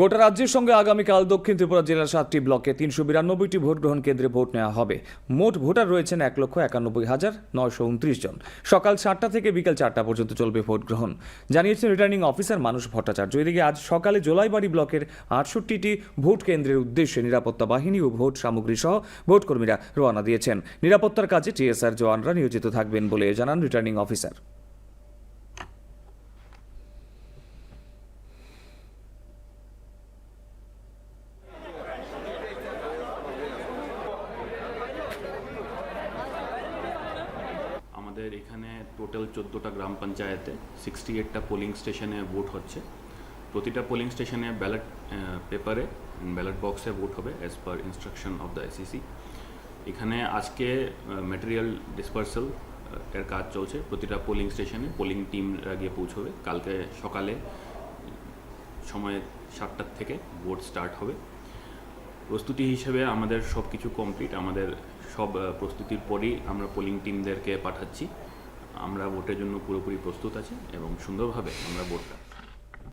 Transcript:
গোটা রাজ্যের সঙ্গে আগামীকাল দক্ষিণ ত্রিপুরা জেলার সাতটি ব্লকে তিনশো বিরানব্বইটি ভোট গ্রহণ কেন্দ্রে ভোট নেওয়া হবে। মোট ভোটার রয়েছেন এক লক্ষ একানব্বই হাজার নয়শো উনত্রিশ জন। সকাল সাতটা থেকে বিকেল চারটা পর্যন্ত চলবে ভোট গ্রহণ। জানিয়েছেন রিটার্নিং অফিসার মানুষ ভট্টাচার্য। এদিকে আজ সকালে জোলাইবাড়ি ব্লকের আটষট্টিটি ভোট কেন্দ্রের উদ্দেশ্যে নিরাপত্তা বাহিনী ও ভোট সামগ্রী সহ ভোটকর্মীরা রওনা দিয়েছেন। নিরাপত্তার কাজে টিএসআর জওয়ানরা নিয়োজিত থাকবেন বলে জানান রিটার্নিং অফিসার। আমাদের এখানে টোটাল চোদ্দোটা গ্রাম পঞ্চায়েতে সিক্সটি এইটটা পোলিং স্টেশনে ভোট হচ্ছে। প্রতিটা পোলিং স্টেশনে ব্যালট পেপারে ব্যালট বক্সে ভোট হবে as per instruction of the ACC এখানে আজকে ম্যাটেরিয়াল ডিসপার্সাল এর কাজ চলছে। প্রতিটা পোলিং স্টেশনে পোলিং টিমরা গিয়ে পৌঁছবে। কালকে সকালে সময় সাতটার থেকে ভোট স্টার্ট হবে। প্রস্তুতি হিসেবে আমাদের সব কিছু কমপ্লিট আমাদের সব প্রস্তুতির পরেই আমরা পোলিং টিমদেরকে পাঠাচ্ছি। আমরা ভোটের জন্য পুরোপুরি প্রস্তুত আছি এবং সুন্দরভাবে আমরা ভোটটা